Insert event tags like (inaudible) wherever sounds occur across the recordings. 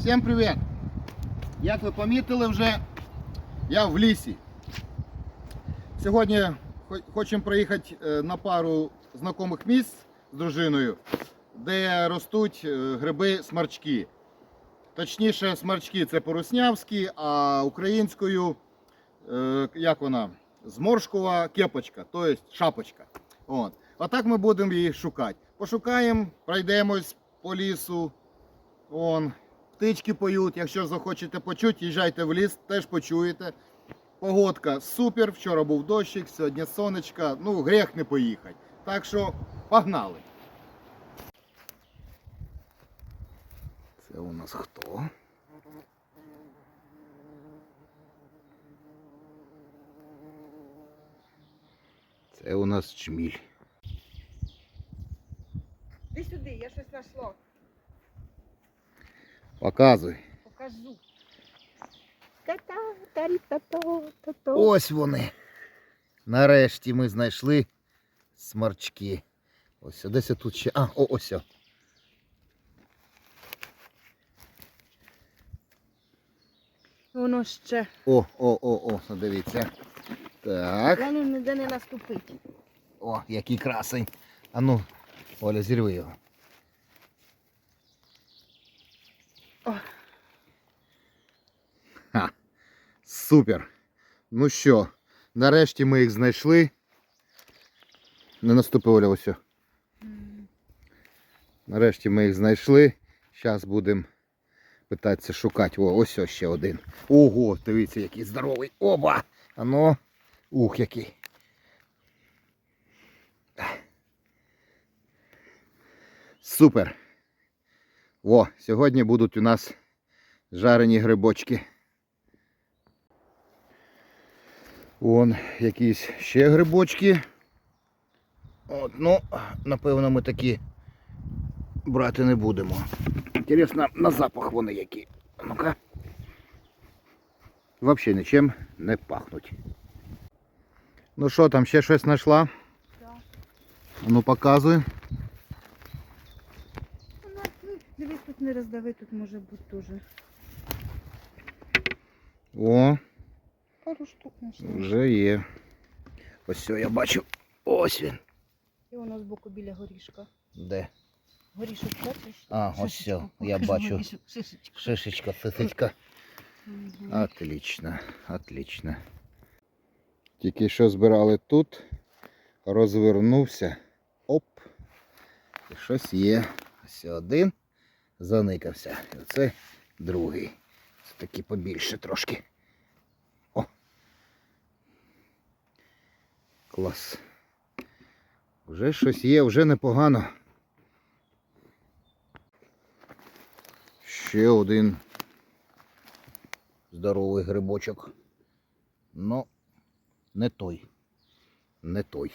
Всім привіт! Як ви помітили вже, я в лісі. Сьогодні хочемо проїхати е, на пару знайомих місць з дружиною, де ростуть е, гриби смарчки. Точніше, смарчки це поруснявські, а українською, е, як вона, зморшкова кепочка, тобто шапочка. От. Отак ми будемо її шукати. Пошукаємо, пройдемось по лісу. Вон, птички поють. Якщо захочете почути, їжджайте в ліс, теж почуєте. Погодка супер. Вчора був дощик, сьогодні сонечка. Ну, грех не поїхати. Так що погнали. Це у нас хто? Це у нас чміль. Іди сюди, я щось знайшла. Показуй. Покажу. Ось вони. Нарешті ми знайшли смарчки. Ось десь тут ще. А, о, ось. Воно ще. О, о, о, о, дивіться. Так. Главное, ніде не наступить. О, який красень. А ну, Оля, зірви його. Супер. Ну що, нарешті ми їх знайшли. Не наступи, Оля, ось. Нарешті ми їх знайшли. Зараз будемо питатися шукати. О, ось ще один. Ого, дивіться, який здоровий. Оба! Ано. Ух, який. Супер. О, сьогодні будуть у нас жарені грибочки. Вон якісь ще грибочки. От, ну, напевно, ми такі брати не будемо. Інтересно, на запах вони які. Ну-ка. Взагалі нічим не пахнуть. Ну що там, ще щось знайшла? Да. Ну показуй. Ну, Дивись, тут не роздави, тут може бути теж. О, Пару штук знайшла. вже є. Ось я бачу. Ось він. І воно збоку біля горішка. Де? Горішок бачиш? А, ось все, я бачу. шишечка. Сисечка. Отлично, отлично. Тільки що збирали тут, розвернувся. Оп. І щось є. Ось один заникався. І оце другий. Це такий побільше трошки. Клас. Вже щось є, вже непогано. Ще один здоровий грибочок. Ну, не той. Не той.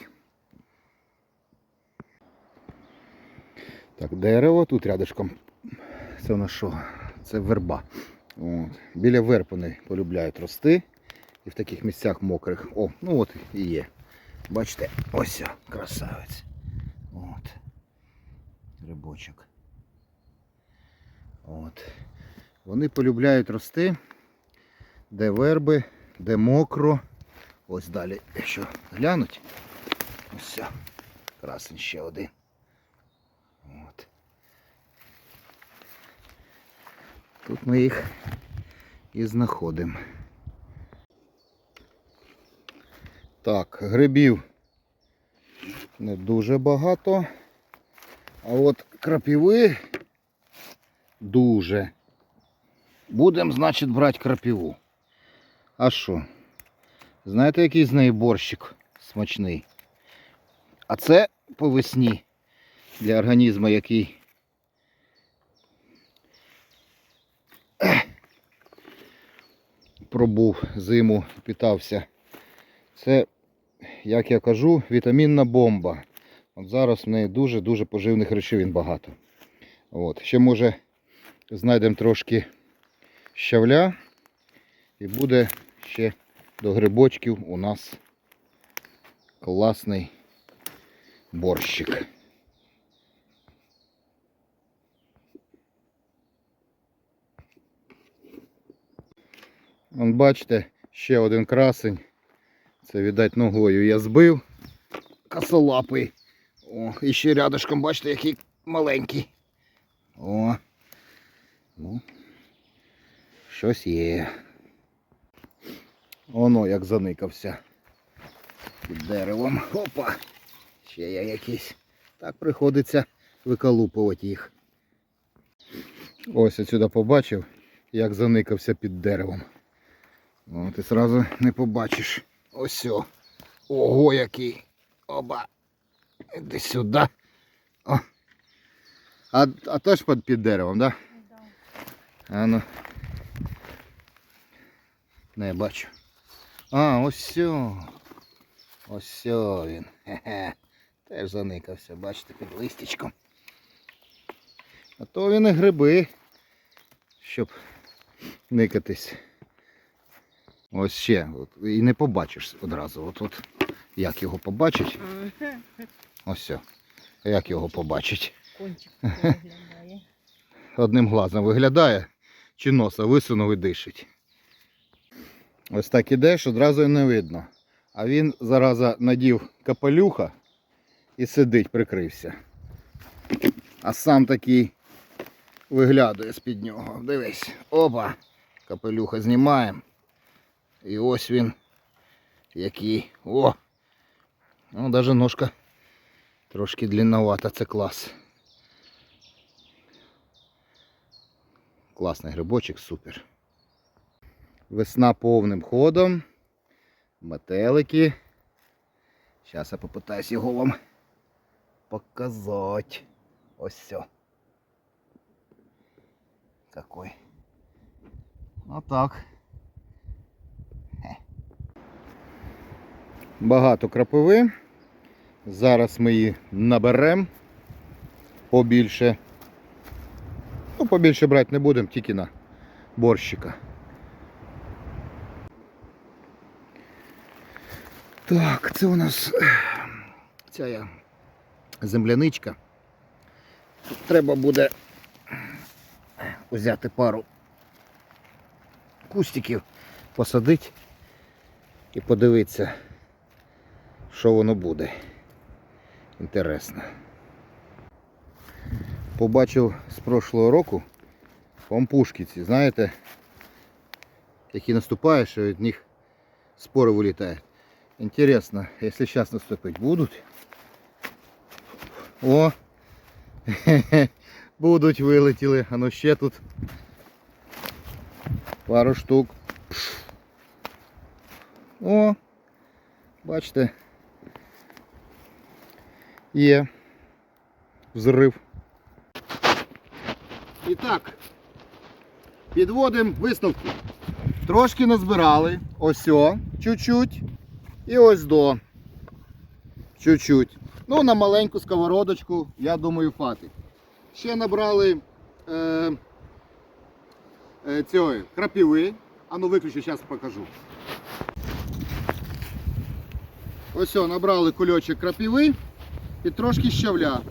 Так, дерево тут рядышком. Це у нас що? Це верба. От. Біля верб вони полюбляють рости. І в таких місцях мокрих. О, ну от і є. Бачите, ось красавець. От. Грибочок. От. Вони полюбляють рости де верби, де мокро. Ось далі, якщо глянуть, ось все, красень ще один. От. Тут ми їх і знаходимо. Так, грибів не дуже багато. А от крапіви дуже. Будемо, значить, брати крапіву. А що? Знаєте, який з неї борщик смачний? А це по весні для організму, який пробув зиму, питався. Це, як я кажу, вітамінна бомба. От зараз в неї дуже-дуже поживних речовин багато. От. Ще може знайдемо трошки щавля. І буде ще до грибочків у нас класний борщик. Бачите, ще один красень. Це, віддать, ногою я збив. Косолапий. О, і ще рядышком, бачите, який маленький. О. Ну, щось є. Воно як заникався під деревом. Опа! Ще є якісь. Так приходиться виколупувати їх. Ось отсюди побачив, як заникався під деревом. О, ти одразу не побачиш. Ось. о. Ого, який. Оба. Іди сюди. О. А, а теж під, під деревом, так? Да? А ну. Не бачу. А, ось сьо. Ось він. Хе-хе. Теж заникався, бачите, під листячком. А то він і гриби, щоб никатись. Ось ще. От, і не побачиш одразу. От, от як його побачить. Ось все. Як його побачить. Кончик (laughs) виглядає. Одним глазом виглядає, чи носа висунув і дишить. Ось так ідеш, одразу і не видно. А він зараза надів капелюха і сидить, прикрився. А сам такий виглядає з-під нього. Дивись. Опа! Капелюха знімаємо. І ось він який. О! Ну, навіть ножка трошки длинновата, це клас. Класний грибочок, супер. Весна повним ходом. Метелики. Зараз я попитаюсь його вам показати. Ось все. Какой. Отак. Багато крапиви. Зараз ми її наберемо побільше. Ну, побільше брати не будемо, тільки на борщика. Так, це у нас ця я земляничка. Тут треба буде взяти пару кустиків, посадити і подивитися, що воно буде. Інтересно. Побачив з прошлого року пампушки ці, знаєте, які наступають, що від них спори вилітають. Інтересно, якщо зараз наступити будуть. О! (laughs) Будуть вилетіли, а ну ще тут пару штук. О! Бачите. Є взрив. І так, підводимо висновки. Трошки назбирали. Ось о, чуть-чуть. І ось до. Чуть-чуть. Ну, на маленьку сковородочку, я думаю, хватить. Ще набрали е, е, цієї крапіви. А ну виключу, зараз покажу. Ось о, набрали кульочок крапіви і трошки щавля.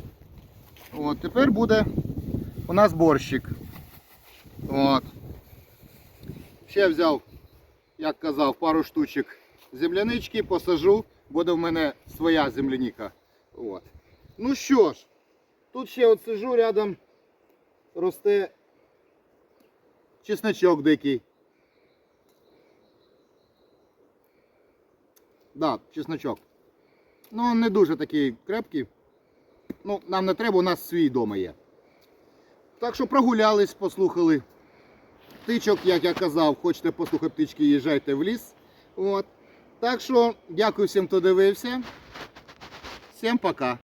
От, тепер буде у нас борщик. От. Ще взяв, як казав, пару штучок землянички, посажу, буде в мене своя земляніка. От. Ну що ж, тут ще от сижу рядом, росте чесночок дикий. Да, чесночок. Ну, не дуже такий крепкий. Ну, нам не треба, у нас свій вдома є. Так що прогулялись, послухали. Птичок, як я казав, хочете послухати птички, їжджайте в ліс. От. Так що, дякую всім, хто дивився. Всім пока.